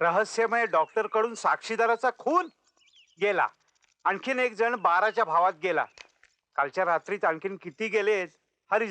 रहस्यमय डॉक्टरकडून साक्षीदाराचा खून गेला. आणखीन एक जण बाराच्या भावात गेला. कालच्या रात्रीत आणखीन किती गेलेत? हरी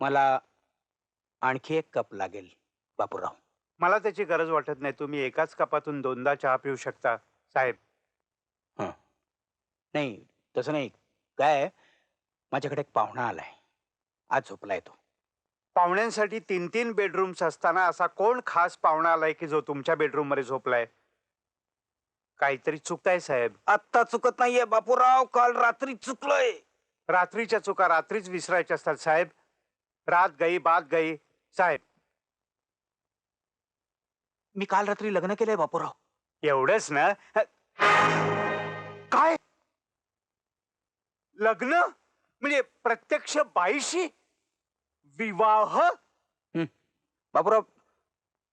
मला आणखी एक कप लागेल बापूराव. मला त्याची गरज वाटत नाही. तुम्ही एकाच कपातून दोनदा चहा पिऊ शकता साहेब. नाही तसं नाही. काय आहे, माझ्याकडे एक पाहुणा आलाय. आज झोपलाय तो. पाहुण्यांसाठी तीन तीन बेडरूम्स असताना असा कोण खास पाहुणा आलाय की जो तुमच्या बेडरूममध्ये झोपलाय? काहीतरी चुकताय साहेब. आत्ता चुकत नाहीये बापूराव. काल रात्री चुकलोय. रात्रीच्या चुका रात्रीच विसरायच्या असतात साहेब. रात गई बात गई साहेब. मी काल रात्री लग्न केलंय बापूराव. एवढंच ना? काय? लग्न? म्हणजे प्रत्यक्ष बाईशी? विवाह? बापूराव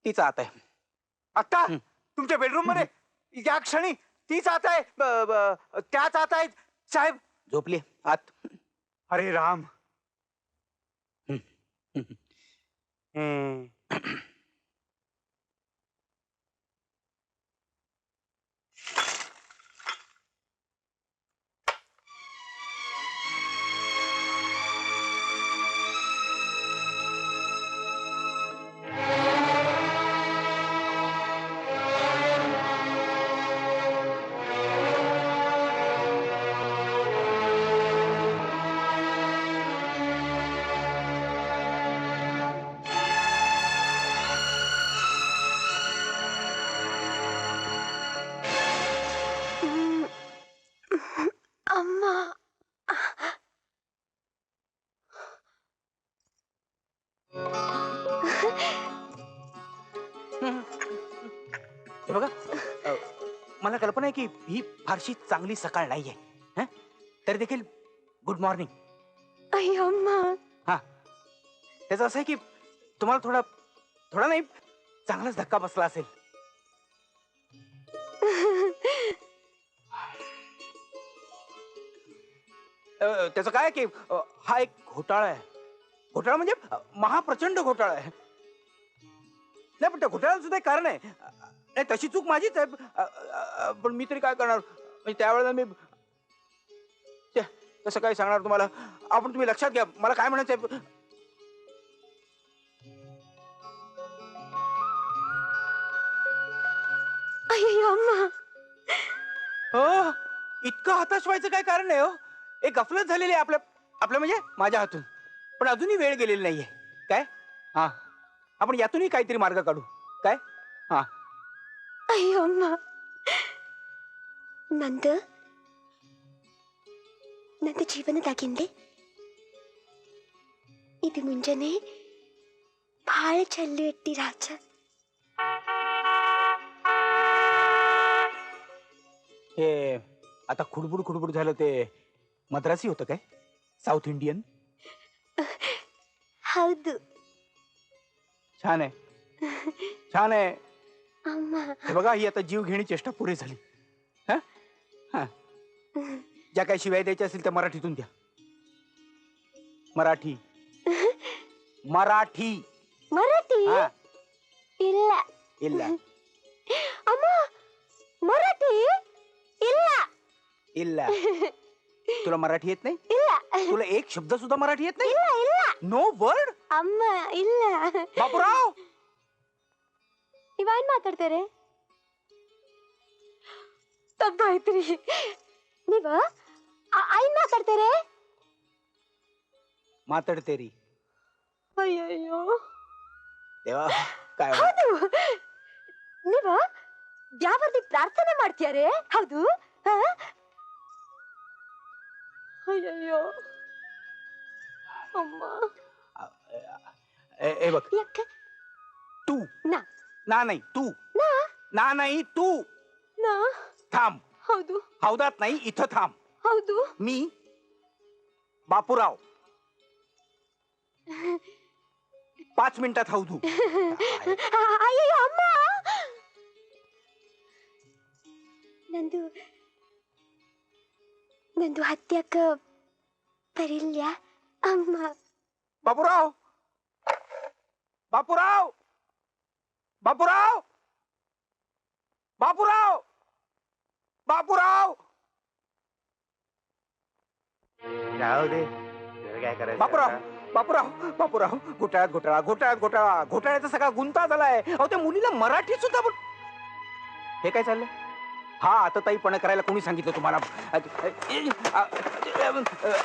तीच आत आहे. आता. तुमच्या बेडरूममध्ये या क्षणी तीच आत आहे? त्याच आत आहेत साहेब. झोपली आत. अरे राम. हं. हे बघा अ, मला कल्पना आहे की ही फारशी चांगली सकाळ नाहीये हं? तरी देखील गुड मॉर्निंग आई अम्मा. त्याचं असं आहे की तुम्हाला थोडा थोडा नाही चांगलाच धक्का बसला असेल. अ, त्याचं काय आहे की अ, हा एक घोटाळा आहे. घोटाळा म्हणजे अ, महाप्रचंड घोटाळा आहे. नाही पण त्या घोटाळ्याला सुद्धा एक कारण आहे. अ, नाही तशी चूक माझीच आहे. अ, अ, अ, पण मी तरी काय करणार? म्हणजे त्यावेळेला मी ते, कसं काय सांगणार तुम्हाला? आपण तुम्ही लक्षात घ्या. मला काय म्हणायचं अय्यो अम्मा. हो? इतकं हताश व्हायचं काय कारण आहे हो? एक गफलत झालेली आहे आपल्या आपल्या म्हणजे माझ्या हातून. पण अजूनही वेळ गेलेली नाहीये. काय? हा. आपण यातूनही काहीतरी मार्ग काढू काय हा ಅಯ್ಯೋ ಅಮ್ಮ ನಂದು ನಂದು ಜೀವನದಾಗಿಂದೆ ಇದು ಮುಂಜಾನೆ ಭಾಳ ಚಲ್ಲು ಎಟ್ಟಿ ರಾಜ हे आता खुडबुड खुडबुड झालं ते मद्रासी होतं काय साऊथ इंडियन ಹೌದು छान आहे छान आहे ಅಮ್ಮ हे बघा ही आता जीव घेणी चेष्टा पुरी झाली हा? हा. ज्या काही शिवाय द्यायच्या असतील त्या मराठीतून द्या मराठी मराठी ಮರಾಠಿ हा ಇಲ್ಲ ಇಲ್ಲ ಅಮ್ಮ ಮರಾಠಿ ಇಲ್ಲ ಇಲ್ಲ तुला मराठी येत नाही ಇಲ್ಲ तुला एक शब्द सुद्धा मराठी येत नाही ಇಲ್ಲ ಇಲ್ಲ नो वर्ड ಅಮ್ಮ ಇಲ್ಲ बापूराव ನೀವೇನ್ ಮಾತಾಡ್ತಾರೆ ತಪ್ಪಾಯ್ತ್ರಿ ನೀವ ಏನ್ ಮಾತಾಡ್ತಾರೆ ಮಾತಾಡ್ತೇರಿ ಅಯ್ಯಯ್ಯೋ तेव्हा काय ಹೌದು ನೀವ ಯಾವಲ್ಲಿ ಪ್ರಾರ್ಥನೆ ಮಾಡ್ತೀಯಾರೆ ಹೌದು ಹ? ಅಯ್ಯಯ್ಯೋ ಅಮ್ಮ ए ए बघ ಯಾಕೆ तू ನಾ ना नाही तू ನಾ ना नाही तू ನಾ थांब ಹೌದು हौदात नाही इथं थांब ಹೌದು मी बापूराव पाच मिनिटात हौदू ಅ- ಅಯ್ಯಯ್ಯೋ ಅಮ್ಮ ನಂದು ನಂದು ಹತ್ಯಾಕ ಬರಿಲ್ಯ ಅಮ್ಮ बापूराव बापूराव बापूराव! बापूराव! बापूराव! दे त्याला काय करायचं बापूराव! आता? बापूराव! बापूराव! घोटाळ्यात घोटाळा घोटाळ्यात घोटाळा. घोटाळ्याचा सगळा गुंता झालाय अहो त्या मुलीला मराठी सुद्धा हे काय चाललंय? हा आता ताईपणा करायला कोणी सांगितलं तुम्हाला?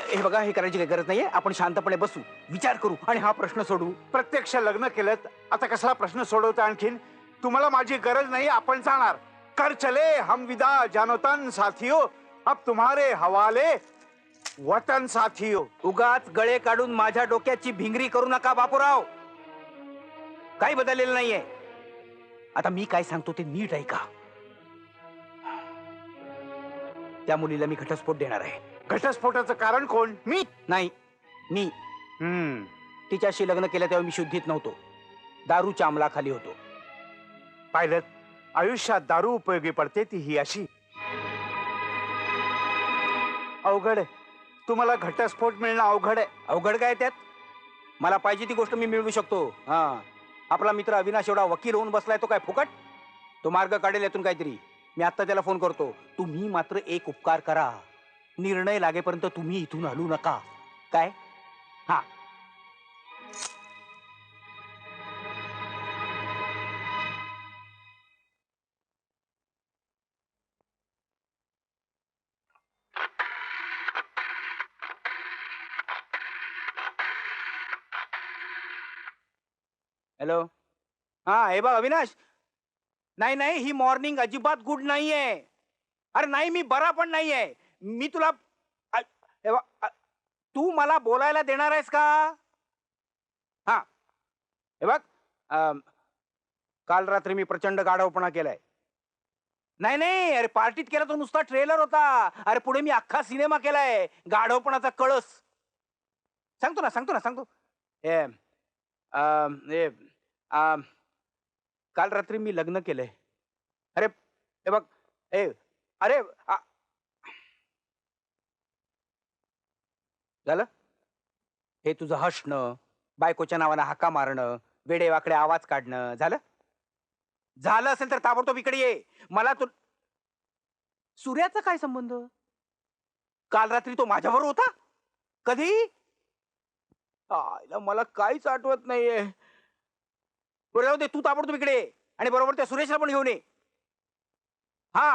हे बघा हे करायची काही गरज नाहीये. आपण शांतपणे बसू विचार करू आणि हा प्रश्न सोडवू प्रत्यक्ष लग्न केलं आता कसला प्रश्न सोडवता आणखीन? तुम्हाला माझी गरज नाही आपण जाणार. कर चले हम विदा जानोतन साथियो. अब तुम्हारे हवाले वतन साथियो. उगाच गळे काढून माझ्या डोक्याची भिंगरी करू नका बापूराव. काही बदललेलं नाहीये. आता मी काय सांगतो ते नीट ऐका. त्या मुलीला मी घटस्फोट देणार आहे. घटस्फोटाचं कारण कोण? मी? नाही मी. हम्म. तिच्याशी लग्न केलं तेव्हा मी शुद्धीत नव्हतो. दारूच्या अंमलाखाली होतो. पाहिलं आयुष्यात दारू उपयोगी पडते ती ही अशी. अवघड आहे. तुम्हाला घटस्फोट मिळणं अवघड आहे. अवघड काय त्यात? मला पाहिजे ती गोष्ट मी मिळवू शकतो. हा. आपला मित्र अविनाश एवढा वकील होऊन बसलाय तो काय फुकट? तो मार्ग काढेल यातून काहीतरी. मी आत्ता त्याला फोन करतो. तुम्ही मात्र एक उपकार करा. निर्णय लागेपर्यंत तुम्ही इथून हलू नका. काय? हा. हॅलो. हा हे बघ अविनाश. नाही नाही ही मॉर्निंग अजिबात गुड नाहीये. अरे नाही मी बरा पण नाहीये. मी तुला अ- हे बघ, अ- तू मला बोलायला देणार आहेस का? हा. हे बघ अम, काल रात्री मी प्रचंड गाढवपणा केलाय. नाही नाही अरे पार्टीत केला तो नुसता ट्रेलर होता. अरे पुढे मी अख्खा सिनेमा केलाय. गाढवपणाचा कळस. सांगतो ना सांगतो ना सांगतो. ए अम, ए, अम, काल रात्री मी लग्न केलंय. अरे हे बघ ए अरे झालं? हे तुझं हसणं बायकोच्या नावानं हाका मारणं वेडे वाकडे आवाज काढणं झालं? झालं असेल तर ताबडतोब इकडे ये. मला तो सूर्याचा काय संबंध? काल रात्री तो माझ्याबरोबर होता? कधी? आयला मला काहीच आठवत नाहीये. बरं जाऊ दे तू ताबडतोब इकडे आणि बरोबर त्या सुरेशला पण घेऊन ये. हा